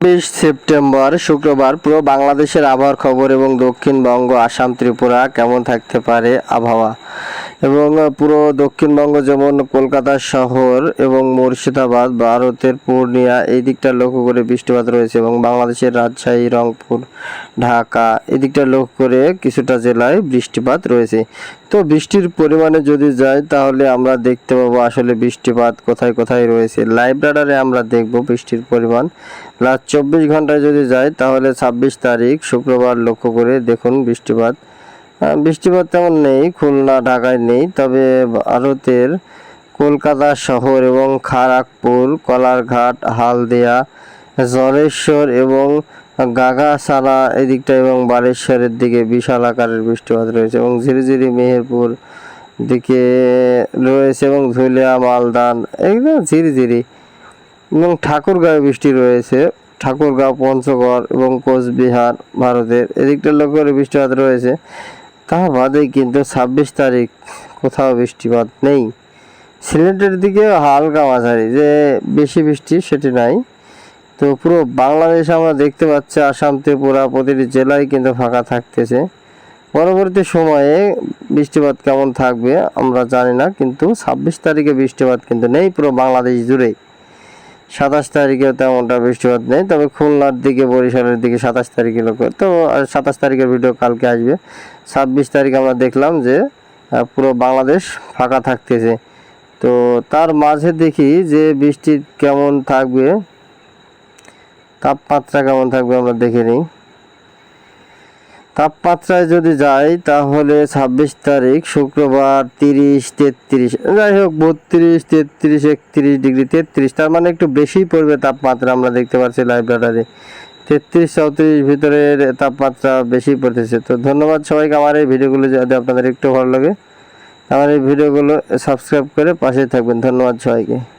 বিশ সেপ্টেম্বর, শুক্রবার পুরো বাংলাদেশের আবহাওয়ার খবর এবং দক্ষিণবঙ্গ, আসাম, ত্রিপুরা কেমন থাকতে পারে আবহাওয়া? এবং পুরো দক্ষিণবঙ্গ যেমন কলকাতা শহর এবং মুর্শিদাবাদ, ভারতের পূর্ণিয়া, এই দিকটা লক্ষ্য করে বৃষ্টিপাত রয়েছে এবং বাংলাদেশের রাজশাহী, রংপুর, ঢাকা, এই দিকটা লক্ষ্য করে কিছুটা জেলায় বৃষ্টিপাত রয়েছে। তো বৃষ্টির পরিমাণে যদি যাই, তাহলে আমরা দেখতে পাবো আসলে বৃষ্টিপাত কোথায় কোথায় রয়েছে। লাইভ রাডারে আমরা দেখব বৃষ্টির পরিমাণ। লাস্ট চব্বিশ ঘন্টায় যদি যাই, তাহলে ছাব্বিশ তারিখ, শুক্রবার লক্ষ্য করে দেখুন বৃষ্টিপাত। বৃষ্টিপাত তেমন নেই, খুলনা, ঢাকায় নেই, তবে ভারতের কলকাতা শহর এবং খড়গপুর কলারঘাট, হালদিয়া, জলেশ্বর এবং গাগাসালা এদিকটা এবং বালেশ্বরের দিকে বিশাল আকারের বৃষ্টিপাত রয়েছে এবং ঝিরিঝিরি মেহেরপুর দিকে রয়েছে এবং ধুলিয়া মালদান একদম ঝিরিঝিরি এবং ঠাকুরগাঁও বৃষ্টি রয়েছে, ঠাকুরগাঁও, পঞ্চগড় এবং কোচবিহার, ভারতের এদিকটা লক্ষ্য করে বৃষ্টিপাত রয়েছে। তা বাদেই কিন্তু ছাব্বিশ তারিখ কোথাও বৃষ্টিপাত নেই। সিলেটের দিকে হালকা মাঝারি, যে বেশি বৃষ্টি সেটি নাই। তো পুরো বাংলাদেশে আমরা দেখতে পাচ্ছি, আসাম, ত্রিপুরা প্রতিটি জেলায় কিন্তু ফাঁকা থাকতেছে। পরবর্তী সময়ে বৃষ্টিপাত কেমন থাকবে আমরা জানি না, কিন্তু ছাব্বিশ তারিখে বৃষ্টিপাত কিন্তু নেই পুরো বাংলাদেশ জুড়েই। সাতাশ তারিখে তেমনটা বৃষ্টিপাত নেই, তবে খুলনার দিকে, বরিশালের দিকে সাতাশ তারিখে লোক তো সাতাশ তারিখের ভিডিও কালকে আসবে। ছাব্বিশ তারিখ আমরা দেখলাম যে পুরো বাংলাদেশ ফাঁকা থাকতেছে। তো তার মাঝে দেখি যে বৃষ্টি কেমন থাকবে, তাপমাত্রা কেমন থাকবে আমরা দেখে নিই। তাপমাত্রায় যদি যাই, তাহলে ছাব্বিশ তারিখ, শুক্রবার তিরিশ, তেত্রিশ, যাই হোক, বত্রিশ, তেত্রিশ, একত্রিশ ডিগ্রি, তেত্রিশ, তার মানে একটু বেশিই পড়বে তাপমাত্রা আমরা দেখতে পাচ্ছি লাইভ রাডারে তেত্রিশ, চৌত্রিশ ভিতরের তাপমাত্রা বেশি পড়তেছে। তো ধন্যবাদ সবাইকে আমার এই ভিডিওগুলো যদি আপনাদের একটু ভালো লাগে, আমার এই ভিডিওগুলো সাবস্ক্রাইব করে পাশে থাকবেন। ধন্যবাদ সবাইকে।